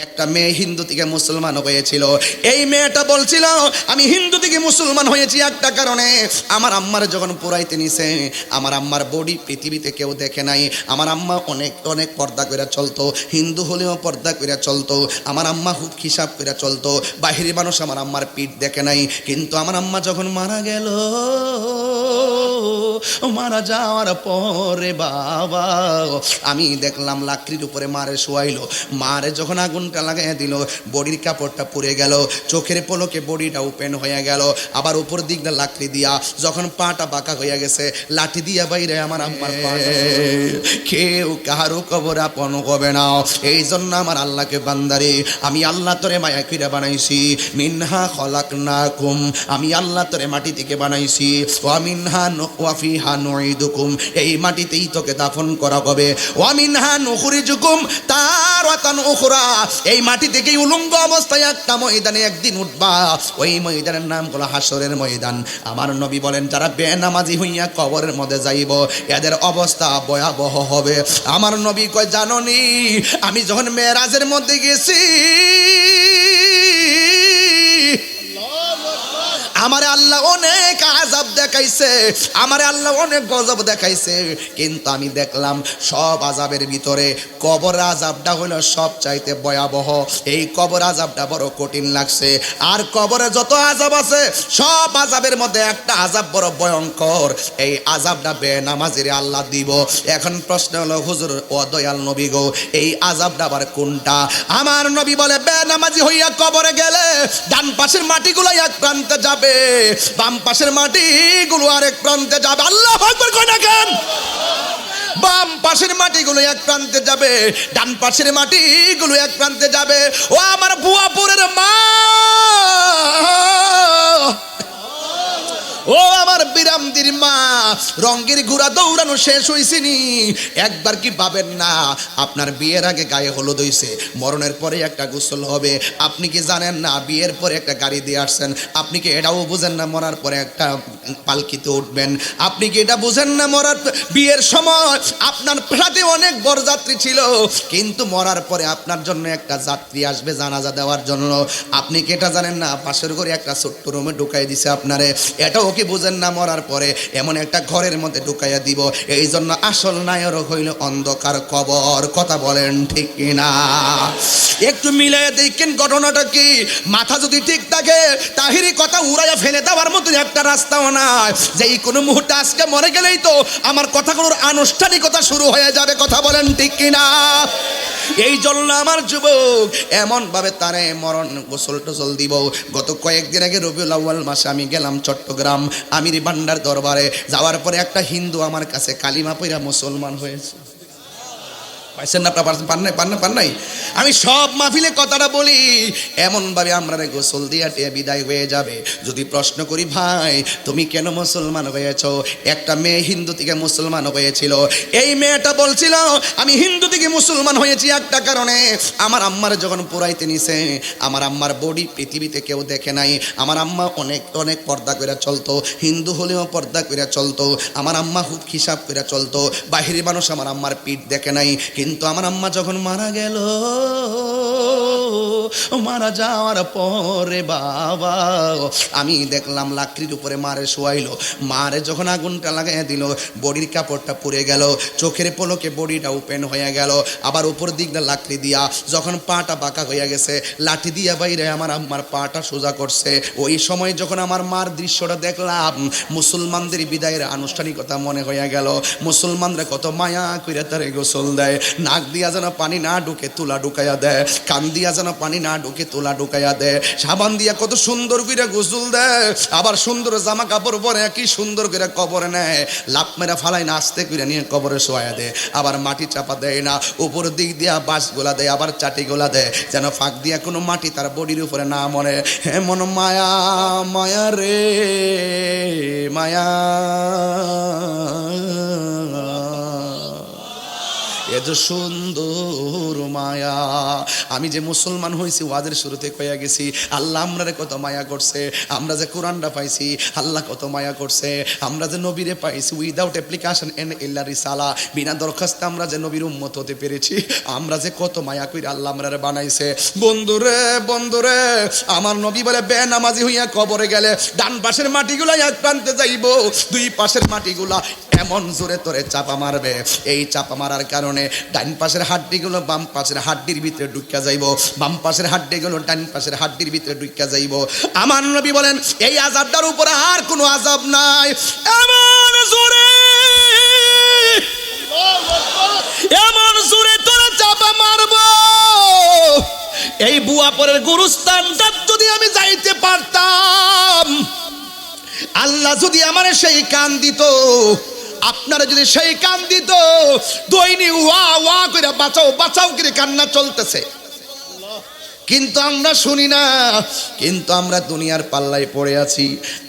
একটা মেয়ে হিন্দু থেকে মুসলমান হয়েছিল। এই মেয়েটা বলছিল, আমি হিন্দু থেকে মুসলমান হয়েছি একটা কারণে। আমার আম্মার যখন পুরাইতে নিছে, আমার আম্মার বডি পৃথিবীতে কেউ দেখে নাই। আমার আম্মা অনেক অনেক পর্দা করে চলতো। হিন্দু হলেও পর্দা করে চলতো। আমার আম্মা খুব হিসাব করে চলতো। বাহিরের মানুষ আমার আম্মার পিঠ দেখে নাই। কিন্তু আমার আম্মা যখন মারা গেল, মারা যাওয়ার পরে বাবা, আমি দেখলাম লাকড়ির উপরে মারে শোয়াইলো। মারে যখন আগুনটা লাগাই দিল, বডির কাপড়টা পুড়ে গেল, চোখের পলকে বডিটা ওপেন হয়ে গেল, আবার উপর দিকটা লাকড়ি দিয়া যখন পাটা বাঁকা হয়ে গেছে, লাঠি দিয়া বাইরে আমার আম্মার কেউ কাহারও কবর আপন হবে না এই জন্য আমার আল্লাহকে বান্দারে, আমি আল্লাহ তোরে মায়া কিরা বানাইছি, মিনহা খলাক না কুম আমি আল্লাহ তোরে মাটি থেকে বানাইছি, ওয়া মিনহা ওয়াফিহা নুইদুকুম এই মাটিতেই তোকে দাফন করা হবে। ওয়া মিনহা নুখরিজুকুম তারাতান উখরা এই মাটি থেকেই উলঙ্গ অবস্থায় একটা ময়দানে একদিন উঠবা। ওই ময়দানের নাম হলো হাসরের ময়দান। আমার নবী বলেন, যারা বেনামাজি হইয়া কবরের মধ্যে যাইব, এদের অবস্থা ভয়াবহ হবে। আমার নবী কয়, জাননি, আমি যখন মেয়েরাজের মধ্যে গেছি আমারে আল্লাহ অনেক আজাব দেখাইছে, আমারে আল্লাহ অনেক গজব দেখাইছে। কিন্তু আমি দেখলাম সব আজাবের ভিতরে কবর আজাবটা হলো সব চাইতে ভয়াবহ। এই কবর আজাবটা বড় কঠিন লাগছে। আর কবরে যত আজাব আছে, সব আজাবের মধ্যে একটা আজাব বড় ভয়ঙ্কর। এই আজাবটা বে নামাজিরে আল্লাহ দিব। এখন প্রশ্ন হলো, হুজুর, ও দয়াল নবী গো, এই আজাবটা আবার কোনটা? আমার নবী বলে বে নামাজি হইয়া কবরে গেলে ডান পাশের মাটিগুলো এক প্রান্তে যাবে। বাম পাশের মাটি গুলো আরেক প্রান্তে যাবে। আল্লাহ ভাগবার কয় না কেন বাম পাশের মাটিগুলো এক প্রান্তে যাবে, ডান পাশের মাটিগুলো এক প্রান্তে যাবে। ও আমার বুয়াপুরের মা। ও আমার বিরামদির মা রঙ্গের ঘোড়া দৌড়ানো শেষ হয়েছিনি একবার কি পাবেন না? আপনার বিয়ের আগে গায়ে হলুদ হইছে, মরণের পরে একটা গোসল হবে। আপনি কি জানেন না, বিয়ের পরে একটা গাড়ি দিয়ে আসছেন। আপনি কি এটাও বুঝেন না, মরার পরে একটা পালকিতে উঠবেন? আপনি কি এটা বুঝেন না, মরার বিয়ের সময় আপনার সাথে অনেক বরযাত্রী ছিল, কিন্তু মরার পরে আপনার জন্য একটা যাত্রী আসবে জানাজা দেওয়ার জন্য। আপনি কি এটা জানেন না, পাশের ঘরে একটা ছোট্ট রুমে ঢুকাই দিছে আপনারে। এটাও কি বুঝেন না মরার পরে, এমন একটা ঘরের মধ্যে ঢুকাইয়া দিব। এই জন্য আসল নায়র হইল অন্ধকার কবর। কথা বলেন ঠিক কিনা? একটু মিলাই দেখেন ঘটনাটা কি? মাথা যদি ঠিক থাকে, তাহিরি কথা উড়াইয়া ফেলে দেওয়ার মতন একটা রাস্তাও নাই। যে এই কোনো মুহূর্তে আজকে মরে গেলেই তো আমার কথাগুলোর আনুষ্ঠানিকতা শুরু হয়ে যাবে। কথা বলেন ঠিক কিনা? এই জন্য আমার যুবক এমন ভাবে তারে মরণ গোসল টোসল দিব। গত কয়েকদিন আগে রবিউল আউ্য়াল মাসে আমি গেলাম চট্টগ্রাম আমির ভান্ডার দরবারে। যাওয়ার পরে একটা হিন্দু আমার কাছে কালিমা পইরা মুসলমান হয়েছে। পাইছেন না আপনার পান নাই, পান না পান নাই। আমি সব মাহফিলে কথাটা বলি, এমনভাবে আমরা গোসল দিয়া টিয়া বিদায় হয়ে যাবে। যদি প্রশ্ন করি, ভাই, তুমি কেন মুসলমান হয়েছ? একটা মেয়ে হিন্দু থেকে মুসলমান হয়েছিল। এই মেয়েটা বলছিল, আমি হিন্দু থেকে মুসলমান হয়েছি একটা কারণে। আমার আম্মার যখন পুরাইতে নিছে, আমার আম্মার বডি পৃথিবীতে কেউ দেখে নাই। আমার আম্মা অনেক অনেক পর্দা করে চলতো। হিন্দু হলেও পর্দা করে চলতো। আমার আম্মা খুব হিসাব করে চলতো। বাহিরের মানুষ আমার আম্মার পিঠ দেখে নাই। কিন্তু আমার আম্মা যখন মারা গেল, মারা যাওয়ার পরে বাবা, আমি দেখলাম লাকড়ির উপরে মারে শোয়াইলো। মারে যখন আগুনটা লাগাই দিল, বডির কাপড়টা পুড়ে গেল, চোখের পলকে বডিটা ওপেন হয়ে গেল। আবার উপর দিকটা লাকড়ি দিয়া যখন পাটা বাঁকা হয়ে গেছে, লাঠি দিয়া বাইরে আমার আম্মার পাটা সোজা করছে। ওই সময় যখন আমার মার দৃশ্যটা দেখলাম, মুসলমানদের বিদায়ের আনুষ্ঠানিকতা মনে হয়ে গেল। মুসলমানরা কত মায়া করে তারে গোসল দেয়। নাক দিয়া যেন পানি না ঢুকে, তুলা ঢুকাইয়া দেয় কান দিয়া যেন পানি না ঢুকে, তোলা ঢুকাইয়া দেয় সাবান দিয়া কত সুন্দর করে গোসল দেয় আবার সুন্দর জামা কাপড় পরে কি সুন্দর করে কবরে নেয় লাভ মেরা ফালাই না, আস্তে করে নিয়ে কবরে শোয়া দেয় আবার মাটি চাপা দেয় না, উপর দিক দিয়া বাঁশ গোলা দেয়, আবার চাটি গোলা দেয়। যেন ফাঁক দিয়া কোনো মাটি তার বডির উপরে না মনে এমন মায়া মায়া রে, মায়া। এ যে সুন্দর মায়া। আমি যে মুসলমান হয়েছি ওয়াদের শুরুতে কয়া গেছি, আল্লাহ আমরারে কত মায়া করছে, আমরা যে কোরআনটা পাইছি, আল্লাহ কত মায়া করছে, আমরা যে নবীরে পাইছি উইদাউট অ্যাপ্লিকেশন এন ইল্লা রিসালা বিনা দরখাস্তে আমরা যে নবীর উম্মত হতে পেরেছি, আমরা যে কত মায়া কইরা আল্লাহ আমরারে বানাইছে। বন্ধুরে বন্ধুরে, আমার নবী বলে বে নামাজি হইয়া কবরে গেলে, ডান পাশের মাটিগুলা এক প্রান্তে যাইব, দুই পাশের মাটিগুলা এমন জোরে তোরে চাপা মারবে। এই চাপা মারার কারণে ডান পাশের হাড্ডিগুলো বাম পাশের হাড্ডির ভিতরে ঢুকিয়া যাইব। বাম পাশের হাড্ডিগুলো ডান পাশের হাড্ডির ভিতরে ঢুকিয়া যাইব। আমার নবী বলেন, এই আজাবটার উপরে আর কোনো আজাব নাই। এমন জোরে। এমন জোরে তোরে চাপা মারবো। এই বুয়াপরের গুরুস্থানটা যদি আমি যাইতে পারতাম, আল্লাহ যদি আমার সেই কান দিত আপনারা যদি সেই কান দিত দৈনি ওয়া ওয়া করে বাঁচাও বাঁচাও করে কান্না চলতেছে। কিন্তু আমরা শুনি না। কিন্তু আমরা দুনিয়ার পাল্লায় পড়ে আছি।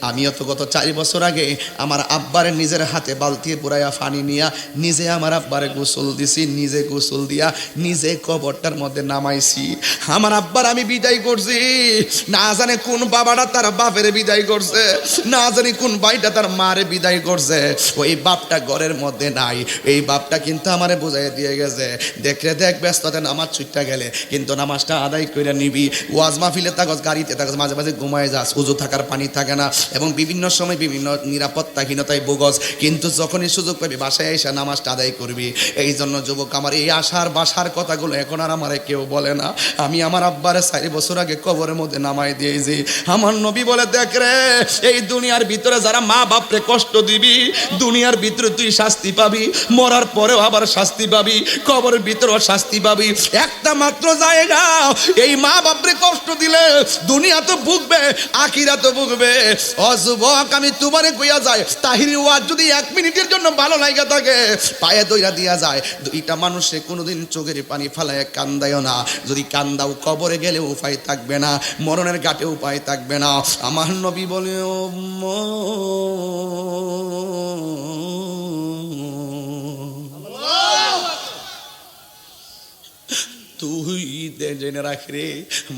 আমিও তো গত চার বছর আগে আমার আব্বার নিজের হাতে বালতি পুরাইয়া ফানি নিয়া নিজে আমার আব্বারে গোসল দিছি, নিজে গোসল দিয়া নিজে কবরটার মধ্যে নামাইছি। আমার আব্বার আমি বিদায় করছি। না জানে কোন বাবাটা তার বাপের বিদায় করছে, না জানি কোন ভাইটা তার মারে বিদায় করছে। ওই বাপটা ঘরের মধ্যে নাই। এই বাপটা কিন্তু আমারে বুঝাই দিয়ে গেছে দেখলে দেখ ব্যস্ততে নামাজ ছুটটা গেলে কিন্তু নামাজটা আদায় করে নিবি। ওয়াজ মাহফিলে থাকস গাড়িতে থাকস মাঝে মাঝে ঘুমায় যাস, উজু থাকার পানি থাকে না এবং বিভিন্ন সময় বিভিন্ন নিরাপত্তাহীনতায় বোগস কিন্তু যখনই সুযোগ পাবি, বাসায় এসে নামাজটা আদায় করবি। এই জন্য যুবক, আমার এই আশার বাসার কথাগুলো এখন আর আমারে কেউ বলে না। আমি আমার আব্বারে চারি বছর আগে কবরের মধ্যে নামাই দিয়েছি। আমার নবী বলে, দেখ রে, এই দুনিয়ার ভিতরে যারা মা বাপরে কষ্ট দিবি, দুনিয়ার ভিতরে তুই শাস্তি পাবি, মরার পরেও আবার শাস্তি পাবি, কবরের ভিতরেও শাস্তি পাবি। একটা মাত্র জায়গা, এই মা বাপরে কষ্ট দিলে দুনিয়া তো ভুগবে আখিরা তো ভুগবে অযুবক আমি তোমারে কইয়া যায় তাহিরি ওয়াজ যদি এক মিনিটের জন্য ভালো লাগা থাকে, পায়ে দইরা দিয়া যায়। দুইটা মানুষে কোনোদিন চোখের পানি ফালায় কান্দায়ও না। যদি কান্দাও, কবরে গেলে উপায় থাকবে না, মরণের ঘাটে উপায় থাকবে না। আমার নবী বলে ও তুই জেনে রাখ রে।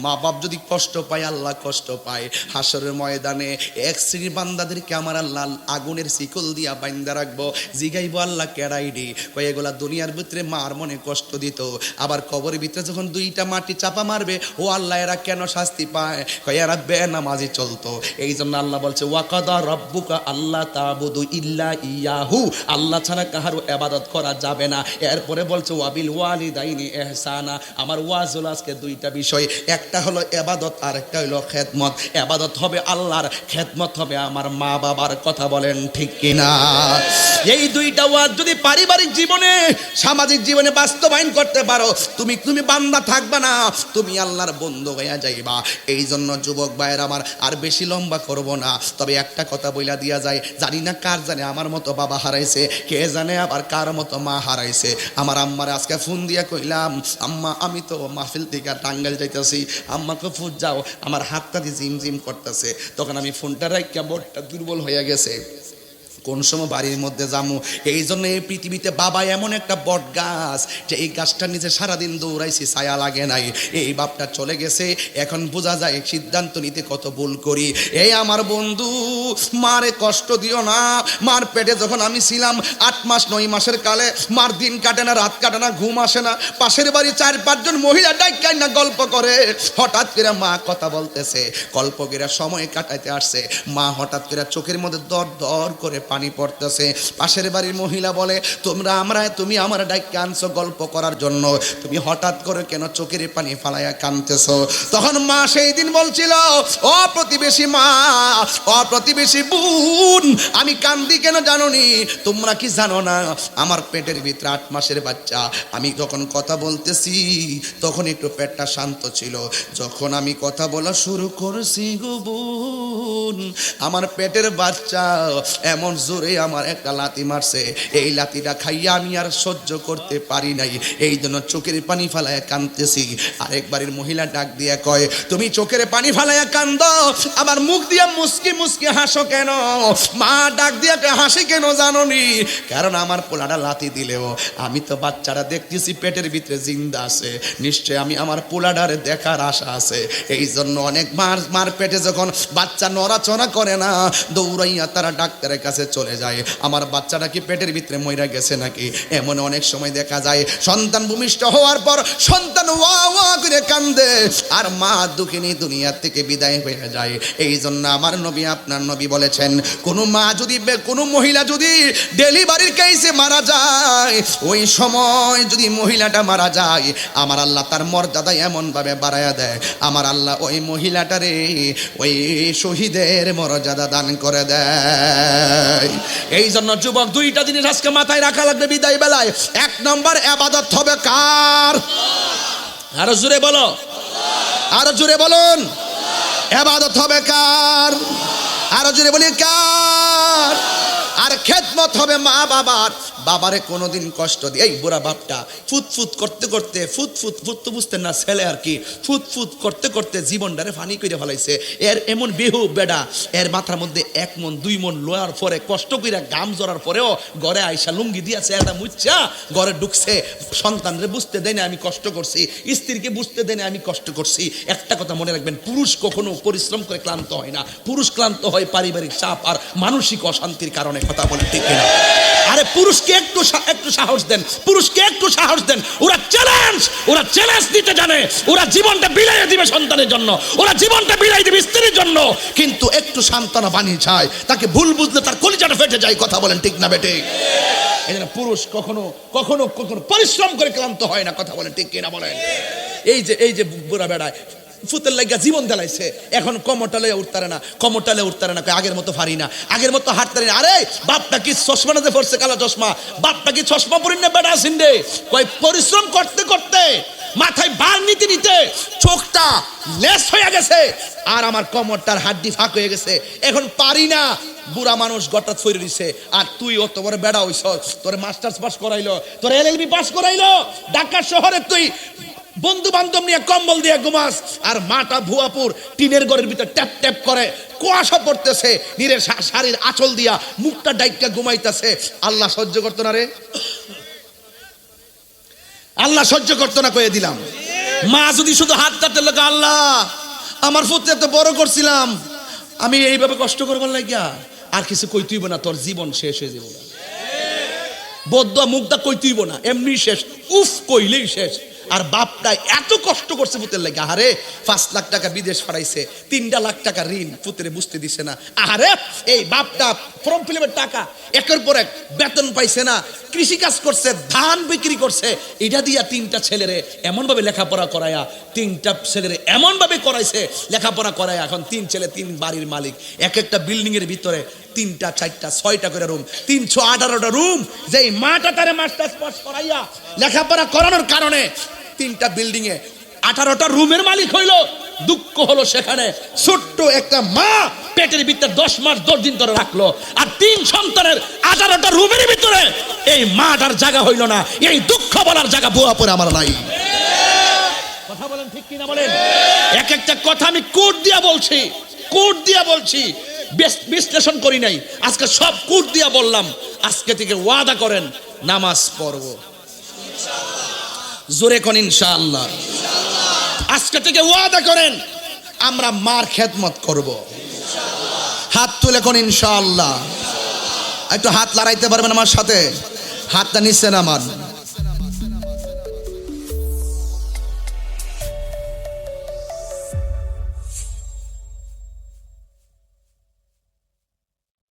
মা বাপ যদি কষ্ট পায়, আল্লাহ কষ্ট পায়। হাসরের ময়দানে এক শ্রেণির বান্দাদেরকে আমার আল্লাহ আগুনের শিকল দিয়া বাইন্দা রাখব। জিগাইবো আল্লাহ কেড়াই রে। কয়ে এগুলা দুনিয়ার ভিতরে মার মনে কষ্ট দিত। আবার কবরের ভিতরে যখন দুইটা মাটি চাপা মারবে, ও আল্লাহ এরা কেন শাস্তি পায়? কয়ে এরা বেনামাজি চলতো। এই জন্য আল্লাহ বলছে, ওয়াকাদা রব্বুকা আল্লাহ তাবুদু ইল্লা ইয়াহু। আল্লাহ ছাড়া কাহারও এবাদত করা যাবে না। এরপরে বলছে, ওয়াবিল ওয়ালিদাইনি এহসানা। আমার ওয়াজ হলো আজকে দুইটা বিষয়। একটা হলো এবাদত আর একটা হলো খেদমত। এবাদত হবে আল্লাহর, খেদমত হবে আমার মা বাবার কথা বলেন ঠিক কিনা? এই দুইটা ওয়াজ যদি পারিবারিক জীবনে, সামাজিক জীবনে বাস্তবায়ন করতে পারো, তুমি তুমি বান্দা থাকবা না, তুমি আল্লাহর বন্ধু হইয়া যাইবা। এই জন্য যুবক ভাইয়ের আমার আর বেশি লম্বা করব না। তবে একটা কথা বইলা দিয়া যায়, জানি না কার জানে আমার মতো বাবা হারাইছে, কে জানে আবার কার মতো মা হারাইছে। আমার আম্মার আজকে ফোন দিয়া কইলাম, আম্মা আমি তো মাহফিল থেকে টাঙ্গাইল যাইতেছি। আম্মাকে ফুট যাও, আমার হাতটা দিয়ে জিম জিম করতেছে। তখন আমি ফোনটা রাখিয়া বোর্ডটা দুর্বল হয়ে গেছে। কোন সময় বাড়ির মধ্যে যামু? এই জন্য এই পৃথিবীতে বাবা এমন একটা বট গাছ যে এই গাছটার নিচে সারাদিন দৌড়াইছি, ছায়া লাগে নাই। এই বাপটা চলে গেছে। এখন বোঝা যায়, সিদ্ধান্ত নিতে কত ভুল করি। এই আমার বন্ধু, মারে কষ্ট দিও না। মার পেটে যখন আমি ছিলাম, আট মাস, নয় মাসের কালে, মার দিন কাটে না, রাত কাটে না, ঘুম আসে না। পাশের বাড়ি চার পাঁচজন মহিলা ডাইকাই না গল্প করে। হঠাৎ করে মা কথা বলতেছে, গল্প করে সময় কাটাইতে আসছে। মা হঠাৎ করে চোখের মধ্যে দর দর করে পানি পড়তেছে। পাশের বাড়ির মহিলা বলে, তোমরা আমরা তুমি আমার ডাইকে আনছো গল্প করার জন্য। তুমি হঠাৎ করে কেন চোখের পানি ফালাইয়া কানতেছো? তখন মা সেই দিন বলছিল, ও প্রতিবেশী মা, ও প্রতিবেশী বোন, আমি কান্দি কেন জানোনি? তোমরা কি জানো না? আমার পেটের ভিতরে আট মাসের বাচ্চা। আমি যখন কথা বলতেছি, তখন একটু পেটটা শান্ত ছিল। যখন আমি কথা বলা শুরু করছি গো বোন, আমার পেটের বাচ্চা এমন জোরে আমার একটা লাতি মারছে। এই লাতিটা খাইয়া আমি আর সহ্য করতে পারি নাই। এই জন্য চোখের পানি ফালায় কান্দতেছি আরেকবারের মহিলা ডাক দিয়ে কয়, তুমি চোখের পানি ফালাইয়া কান্দ। আমার মুখ দিয়ে মুসকি মুসকি হাসো কেন? মা ডাক দিয়ে হাসি কেন জাননি? কারণ আমার পোলাটা লাতি দিলেও। আমি তো বাচ্চাটা দেখতেছি পেটের ভিতরে জিন্দা আছে। নিশ্চয় আমি আমার পোলাডারে দেখার আশা আছে। এই জন্য অনেক মার মার পেটে যখন বাচ্চা নড়াচড়া করে না, দৌড়াইয়া তারা ডাক্তারের কাছে চলে যায়। আমার বাচ্চাটা কি পেটের ভিতরে মইরা গেছে নাকি? এমন অনেক সময় দেখা যায়, সন্তান ভূমিষ্ঠ হওয়ার পর সন্তান ওয়া ওয়া করে কান্দে আর মা দুঃখিনী দুনিয়া থেকে বিদায় হয়ে যায়। এই জন্য আমার নবী আপনার নবী বলেছেন, কোন মা যদি কোনো মহিলা যদি ডেলিভারির কেসে মারা যায়, ওই সময় যদি মহিলাটা মারা যায়, আমার আল্লাহ তার মর্যাদা এমনভাবে বাড়ায়া দেয়। আমার আল্লাহ ওই মহিলাটারে ওই শহীদের মর্যাদা দান করে দেয়। এই জন্য যুবক, দুইটা জিনিস আজকে মাথায় রাখা লাগবে বিদায় বেলায়। এক নম্বর, আবাদত হবে কার? আরও জুড়ে বলো। আরও জুড়ে বলুন। এবাদত হবে কার? আরও জুড়ে বলি, কার? আর খেদমত হবে মা বাবার। বাবারে কোনোদিন কষ্ট দিয়ে এই বুড়া বাপটা ফুত ফুত করতে করতে ফুত ফুত তো বুঝতেন না ছেলে আর কি। ফুত ফুত করতে করতে জীবনটারে ফানি করে ফেলাইছে। এর এমন বেহু বেডা। এর মাথার মধ্যে এক মন, দুই মন লোয়ার পরে কষ্ট কইরা গাম জড়ার পরেও ঘরে আইসা লুঙ্গি দিয়েছে এটা মুচ্ছা ঘরে ঢুকছে। সন্তানরে বুঝতে দেয় আমি কষ্ট করছি। স্ত্রীকে বুঝতে দেয় আমি কষ্ট করছি। একটা কথা মনে রাখবেন, পুরুষ কখনো পরিশ্রম করে ক্লান্ত হয় না। পুরুষ ক্লান্ত হয় পারিবারিক চাপ আর মানসিক অশান্তির কারণে। কথা বলে, ঠিক না আরে, পুরুষকে একটু একটু সাহস দেন। পুরুষকে একটু সাহস দেন। ওরা চ্যালেঞ্জ ওরা চ্যালেঞ্জ দিতে জানে। ওরা জীবনটা বিলাইয়ে দিবে সন্তানের জন্য। ওরা জীবনটা বিলাই দিবে স্ত্রীর জন্য। কিন্তু একটু সান্ত্বনা বানিয়ে চায়। তাকে ভুল বুঝলে তার কলিজাটা ফেটে যায়। কথা বলেন, ঠিক না বেটে এই জন্য পুরুষ কখনো কখনো কখনো পরিশ্রম করে ক্লান্ত হয় না। কথা বলেন, ঠিক কিনা, বলেন? এই যে এই যে বুড়া বেড়ায় ফুতের লাগিয়া জীবন দেলাইছে। এখন কমটালে উঠতারে না কমরটালে উঠতারে না আগের মতো পারি না, আগের মতো হাঁটতারে না। আরে, বাপটা কি চশমা নাতে পড়ছে কালো চশমা? বাপটা কি চশমা পরিন না বেড়া আসিন রে? কয় পরিশ্রম করতে করতে মাথায় বার নিতে নিতে চোখটা লেস হয়ে গেছে, আর আমার কমরটার হাড্ডি ফাঁক হয়ে গেছে। এখন পারি না, বুড়া মানুষ গটা ছড়ে দিছে। আর তুই অত বড় বেড়া হইছ তোর মাস্টার্স পাস করাইলো, তোর এলএলবি পাস করাইলো, ঢাকা শহরে তুই বন্ধু বান্ধব নিয়ে কম্বল দিয়ে ঘুমাস। আর মাটা ভুয়াপুর টিনের ঘরের ভিতর ট্যাপ ট্যাপ করে কুয়াশা পড়তেছে। নীরের শা- শাড়ির আঁচল দিয়া মুখটা ডাইকা ঘুমাইতেছে। আল্লাহ সহ্য করতো না রে। আল্লাহ সহ্য করতো না কয়ে দিলাম। মা যদি শুধু হাত তাতে লোক, আল্লাহ, আমার পুত্র এত বড় করছিলাম। আমি এইভাবে কষ্ট করবার লাগিয়া আর কিছু কই তুইব না, তোর জীবন শেষ হয়ে যাব বদ্ধ মুখটা কই তুইব না, এমনি শেষ। উফ, কইলেই শেষ। আর বাপটা এত কষ্ট করছে পুতের লাগে। আহারে, পাঁচ লাখ টাকা বিদেশ ফাড়াইছে তিনটা লাখ টাকা ঋণ পুতেরে বুঝতে দিছে না। আহারে, এই বাপটা ফর্ম ফিলিপের টাকা, একের পর এক বেতন পাইছে না কৃষি কাজ করছে, ধান বিক্রি করছে, এটা দিয়া তিনটা ছেলেরে এমনভাবে লেখাপড়া করায়া, তিনটা ছেলেরে এমনভাবে করাইছে, লেখাপড়া করায়া, এখন তিন ছেলে, তিন বাড়ির মালিক। এক একটা বিল্ডিং এর ভিতরে তিনটা, চারটা, ছয়টা করে রুম তিনশো আঠারোটা রুম যেই মাটা তারে মাস্টার্স পাস করাইয়া লেখাপড়া করানোর কারণে তিনটা বিল্ডিং এ। আঠারোটা রুমের মালিক হইল, দুঃখ হলো সেখানে। ছোট্ট একটা মা পেটের ভিতরে দশ মাস দশ দিন ধরে রাখল। আর তিন সন্তানের আঠারোটা রুমের ভিতরে এই মাটার জায়গা হইল না। এই দুঃখ বলার জায়গা বুয়া পরে আমার নাই। কথা বলেন ঠিক কিনা বলেন? এক একটা কথা আমি কোট দিয়া বলছি, কোট দিয়া বলছি। বেশ- বিশ্লেষণ করি নাই। আজকে সব কোট দিয়া বললাম। আজকে থেকে ওয়াদা করেন, নামাজ পড়ব। জোরে কন ইনশাআল্লাহ। আজকে থেকে ওয়াদা করেন, আমরা মার খেদমত করব। হাত তুলে কোন ইনশাআল্লাহ। একটু হাত লড়াইতে পারবেন আমার সাথে? হাতটা নিচ্ছেন আমার